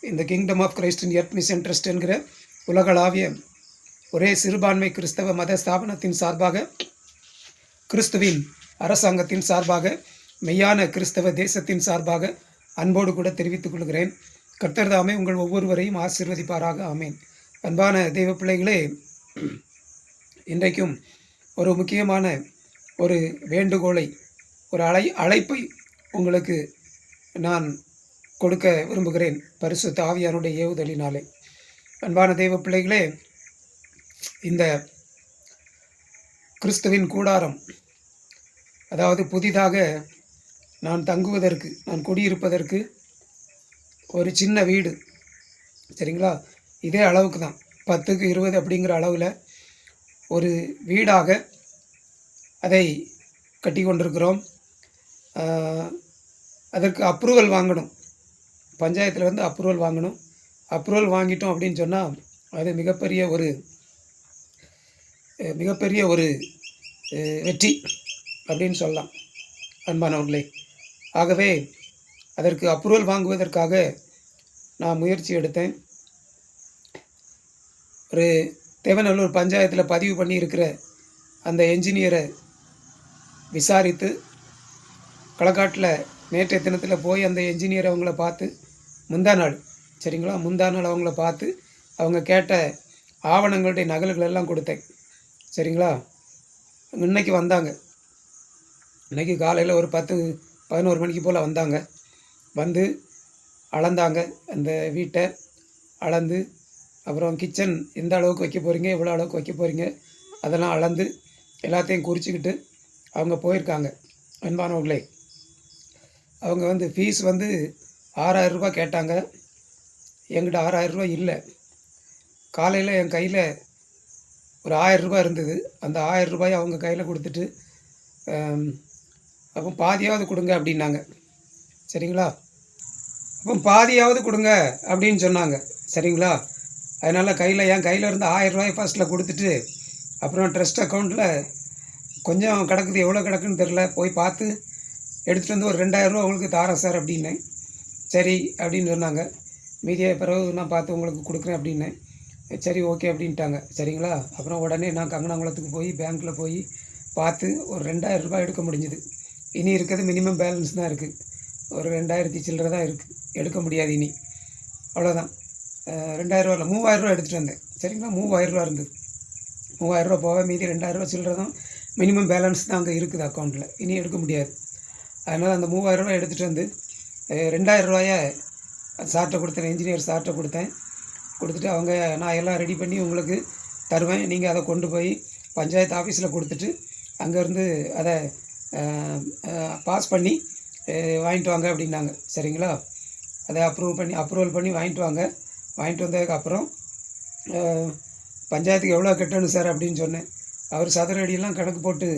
இந்த kingdom of Christ in earth mission trust என்கிற உலகளாவிய ஒரே சிறுபான்மை கிறிஸ்தவ மத ஸ்தாபனத்தின் சார்பாக கிறிஸ்துவின் அரசாங்கத்தின் சார்பாக மெய்யான கிறிஸ்தவ தேசத்தின் சார்பாக அன்போடு கூட தெரிவித்துக் கொள்கிறேன். கர்த்தர்தாமே உங்கள் ஒவ்வொருவரையும் ஆசீர்வதிப்பாராக. ஆமேன். அன்பான தெய்வ பிள்ளைகளே இன்றைக்கும் ஒரு முக்கியமான ஒரு வேண்டுகோளை ஒரு அழை அழைப்பை உங்களுக்கு நான் கொடுக்க விரும்புகிறேன் பரிசு தாவியானுடைய ஏவுதலினாலே. அன்பான தெய்வ பிள்ளைகளே இந்த கிறிஸ்துவின் கூடாரம் அதாவது புதிதாக நான் தங்குவதற்கு நான் குடியிருப்பதற்கு ஒரு சின்ன வீடு சரிங்களா? இதே அளவுக்கு தான் பத்துக்கு இருபது அப்படிங்கிற அளவில் ஒரு வீடாக அதை கட்டி கொண்டிருக்கிறோம் அதற்கு அப்ரூவல் வாங்கணும். பஞ்சாயத்தில் வந்து அப்ரூவல் வாங்கணும். அப்ரூவல் வாங்கிட்டோம் அப்படின்னு சொன்னால் அது மிகப்பெரிய ஒரு மிகப்பெரிய ஒரு வெற்றி அப்படின்னு சொல்லலாம். அன்பானவர்களே ஆகவே அதற்கு அப்ரூவல் வாங்குவதற்காக நான் முயற்சி எடுத்தேன். ஒரு தேவநல்லூர் பஞ்சாயத்தில் பதிவு பண்ணியிருக்கிற அந்த என்ஜினியரை விசாரித்து களக்காட்டில் நேற்றைய தினத்தில் போய் அந்த என்ஜினியர் அவங்கள பார்த்து முந்தா நாள். சரிங்களா? முந்தா நாள் அவங்கள பார்த்து அவங்க கேட்ட ஆவணங்களுடைய நகல்கள் எல்லாம் கொடுத்தேன். சரிங்களா? இன்னைக்கு வந்தாங்க. இன்னைக்கு காலையில் ஒரு பத்து பதினோரு மணிக்கு போல் வந்தாங்க. வந்து அளந்தாங்க. அந்த வீட்டை அளந்து அப்புறம் கிச்சன் எந்த அளவுக்கு வைக்க போகிறீங்க எவ்வளோ அளவுக்கு வைக்க போகிறீங்க அதெல்லாம் அளந்து எல்லாத்தையும் குறிச்சிக்கிட்டு அவங்க போயிருக்காங்க. அன்பானவர்களே அவங்க வந்து ஃபீஸ் வந்து ஆறாயிரம் ரூபாய் கேட்டாங்க. என்கிட்ட ஆறாயிரம் ரூபாய் இல்லை. காலையில் என் கையில் ஒரு ஆயிரம் ரூபாய் இருந்தது. அந்த ஆயிரம் ரூபாயை அவங்க கையில் கொடுத்துட்டு அப்போ பாதியாவது கொடுங்க அப்படின்னாங்க. சரிங்களா? அப்போ பாதியாவது கொடுங்க அப்படின்னு சொன்னாங்க. சரிங்களா? அதனால் கையில் என் கையில் இருந்த ஆயிரம் ரூபாய் ஃபர்ஸ்ட்டில் கொடுத்துட்டு அப்புறம் ட்ரஸ்ட் அக்கௌண்ட்டில் கொஞ்சம் கிடக்குது. எவ்வளோ கிடக்குன்னு தெரில போய் பார்த்து எடுத்துகிட்டு வந்து ஒரு ரெண்டாயிரம் ரூபா உங்களுக்கு தாரேன் சார் அப்படின்னேன். சரி அப்படின்னு சொன்னாங்க. மீதியை பிறகு நான் பார்த்து உங்களுக்கு கொடுக்குறேன் அப்படின்னு. சரி ஓகே அப்படின்ட்டாங்க. சரிங்களா? அப்புறம் உடனே நான் கங்கனாங்குளத்துக்கு போய் பேங்க்கில் போய் பார்த்து ஒரு ரெண்டாயிரம் ரூபாய் எடுக்க முடிஞ்சுது. இனி இருக்கிறது மினிமம் பேலன்ஸ் தான் இருக்குது ஒரு ரெண்டாயிரத்தி சில்லற தான் இருக்குது எடுக்க முடியாது இனி. அவ்வளோதான் ரெண்டாயிரரூவா இல்லை மூவாயிரரூவா எடுத்துகிட்டு வந்தேன். சரிங்களா? மூவாயிரரூவா இருந்தது. மூவாயிரரூவா போக மீதி ரெண்டாயிரரூவா சில்லற தான் மினிமம் பேலன்ஸ் தான் அங்கே இருக்குது அக்கௌண்ட்டில் இனி எடுக்க முடியாது. அதனால் அந்த மூவாயிரரூவா எடுத்துகிட்டு வந்து ரெண்டாயிரம் ரூபாய சார்ட்டை கொடுத்தேன் இன்ஜினியர் சார்ட்டை கொடுத்தேன். கொடுத்துட்டு அவங்க நான் எல்லாம் ரெடி பண்ணி உங்களுக்கு தருவேன். நீங்கள் அதை கொண்டு போய் பஞ்சாயத்து ஆஃபீஸில் கொடுத்துட்டு அங்கேருந்து அதை பாஸ் பண்ணி வாங்கிட்டு வாங்க அப்படின்னாங்க. சரிங்களா? அதை அப்ரூவ் பண்ணி அப்ரூவல் பண்ணி வாங்கிட்டு வாங்க. வாங்கிட்டு வந்ததுக்கப்புறம் பஞ்சாயத்துக்கு எவ்வளோ கட்டணும் சார் அப்படின்னு சொன்னேன். அவர் சதுர அடியெல்லாம் கணக்கு போட்டு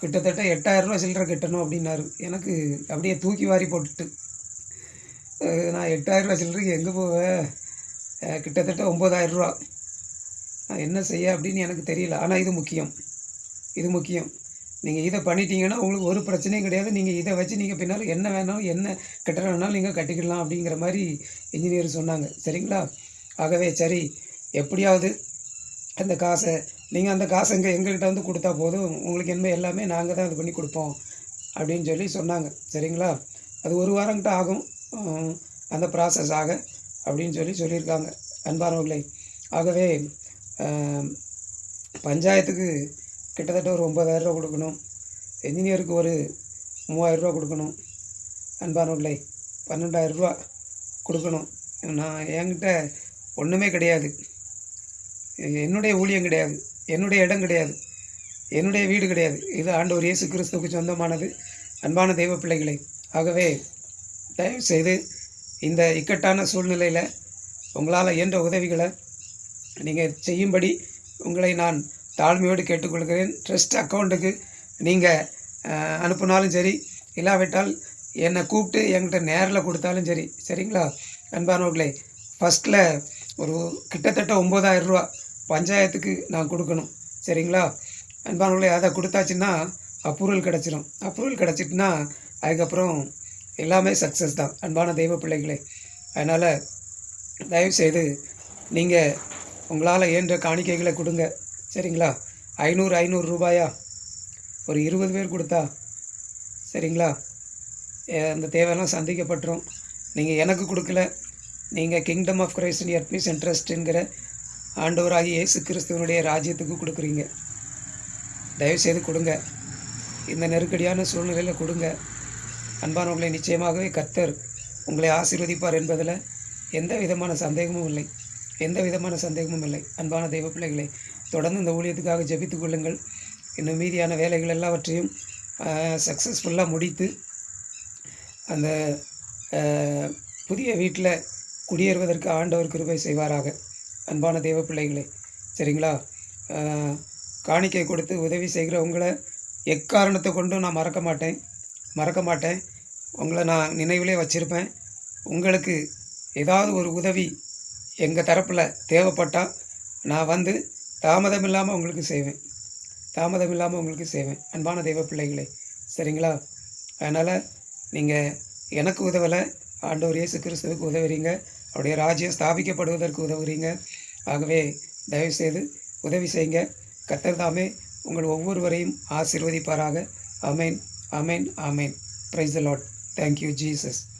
கிட்டத்தட்ட எட்டாயிரரூவா சில்லற கட்டணும் அப்படின்னாரு. எனக்கு அப்படியே தூக்கி வாரி போட்டுட்டு நான் எட்டாயிரரூவா சில்லறைக்கு எங்கே போவேன் கிட்டத்தட்ட ஒம்பதாயிரரூவா. நான் என்ன செய்ய அப்படின்னு எனக்கு தெரியல. ஆனால் இது முக்கியம். இது முக்கியம். நீங்கள் இதை பண்ணிட்டீங்கன்னா உங்களுக்கு ஒரு பிரச்சனையும் கிடையாது. நீங்கள் இதை வச்சு நீங்கள் பின்னால் என்ன வேணாலும் என்ன கட்டணம் வேணாலும் நீங்கள் கட்டிக்கலாம் அப்படிங்கிற மாதிரி இன்ஜினியர் சொன்னாங்க. சரிங்களா? ஆகவே சரி எப்படியாவது அந்த காசை நீங்கள் அந்த காசை இங்கே எங்கள்கிட்ட வந்து கொடுத்தா போதும். உங்களுக்கு என்ன எல்லாமே நாங்கள் தான் இது பண்ணி கொடுப்போம் அப்படின்னு சொல்லி சொன்னாங்க. சரிங்களா? அது ஒரு வாரங்கிட்ட ஆகும். அந்த ப்ராசஸ் ஆக அப்படின்னு சொல்லி சொல்லியிருக்காங்க. அன்பானவர்களை ஆகவே பஞ்சாயத்துக்கு கிட்டத்தட்ட ஒரு ஒம்பதாயிரரூவா கொடுக்கணும். என்ஜினியருக்கு ஒரு மூவாயிரரூவா கொடுக்கணும். அன்பானவர்களை பன்னெண்டாயிரரூவா கொடுக்கணும். நான் என்கிட்ட ஒன்றுமே கிடையாது. என்னுடைய ஊழியம் கிடையாது. என்னுடைய இடம் கிடையாது. என்னுடைய வீடு கிடையாது. இது ஆண்டவர் இயேசு கிறிஸ்துவுக்கு சொந்தமானது. அன்பான தெய்வ பிள்ளைகளை ஆகவே தயவுசெய்து இந்த இக்கட்டான சூழ்நிலையில் உங்களால் இயன்ற உதவிகளை நீங்கள் செய்யும்படி உங்களை நான் தாழ்மையோடு கேட்டுக்கொள்கிறேன். ட்ரஸ்ட் அக்கௌண்ட்டுக்கு நீங்கள் அனுப்புனாலும் சரி இல்லாவிட்டால் என்னை கூப்பிட்டு என்கிட்ட நேரில் கொடுத்தாலும் சரி சரிங்களா? அன்பானவர்களே ஃபஸ்ட்டில் ஒரு கிட்டத்தட்ட ஒம்பதாயிரம் ரூபா பஞ்சாயத்துக்கு நான் கொடுக்கணும் சரிங்களா? அன்பானவர்களே அதை கொடுத்தாச்சுன்னா அப்ரூவல் கிடச்சிரும். அப்ரூவல் கிடச்சிட்டுனா அதுக்கப்புறம் எல்லாமே சக்ஸஸ் தான். அன்பான தெய்வ பிள்ளைகளே அதனால் தயவுசெய்து நீங்கள் உங்களால் இயன்ற காணிக்கைகளை கொடுங்க. சரிங்களா? ஐநூறு ஐநூறு ரூபாயா? ஒரு இருபது பேர் கொடுத்தா? சரிங்களா? அந்த தேவையெல்லாம் சந்திக்கப்பட்டுரும். நீங்கள் எனக்கு கொடுக்கல. நீங்கள் kingdom of Christ in peace இன்ட்ரெஸ்ட்டுங்கிற ஆண்டவராகி இயேசு கிறிஸ்துவனுடைய ராஜ்யத்துக்கு கொடுக்குறீங்க. தயவுசெய்து கொடுங்க. இந்த நெருக்கடியான சூழ்நிலையில் கொடுங்க. அன்பானவர்களை நிச்சயமாகவே கர்த்தர் உங்களை ஆசீர்வதிப்பார் என்பதில் எந்த விதமான சந்தேகமும் இல்லை. எந்த விதமான சந்தேகமும் இல்லை. அன்பான தெய்வ பிள்ளைகளை தொடர்ந்து இந்த ஊழியத்துக்காக ஜெபித்துக் கொள்ளுங்கள். இன்னும் மீதியான வேலைகள் எல்லாவற்றையும் சக்ஸஸ்ஃபுல்லாக முடித்து அந்த புதிய வீட்டில் குடியேறுவதற்கு ஆண்டவர் கிருபை செய்வாராக. அன்பான தெய்வ பிள்ளைகளே சரிங்களா? காணிக்கை கொடுத்து உதவி செய்கிறவங்களை எக்காரணத்தை கொண்டும் நான் மறக்க மாட்டேன். மறக்க மாட்டேன். உங்களை நான் நினைவிலே வச்சுருப்பேன். உங்களுக்கு ஏதாவது ஒரு உதவி எங்கள் தரப்பில் தேவைப்பட்டால் நான் வந்து தாமதம் இல்லாமல் உங்களுக்கு செய்வேன். தாமதம் இல்லாமல் உங்களுக்கு செய்வேன். அன்பான தெய்வ பிள்ளைகளே சரிங்களா? அதனால் நீங்கள் எனக்கு உதவலை ஆண்டவர் இயேசு கிறிஸ்துவுக்கு உதவுறீங்க. அவருடைய ராஜ்யம் ஸ்தாபிக்கப்படுவதற்கு உதவுறீங்க. ஆகவே தயவுசெய்து உதவி செய்யுங்க. கத்தர் தாமே உங்கள் ஒவ்வொருவரையும் ஆசீர்வதிப்பாராக. அமேன் Amen. Amen. Praise the Lord. Thank you, Jesus.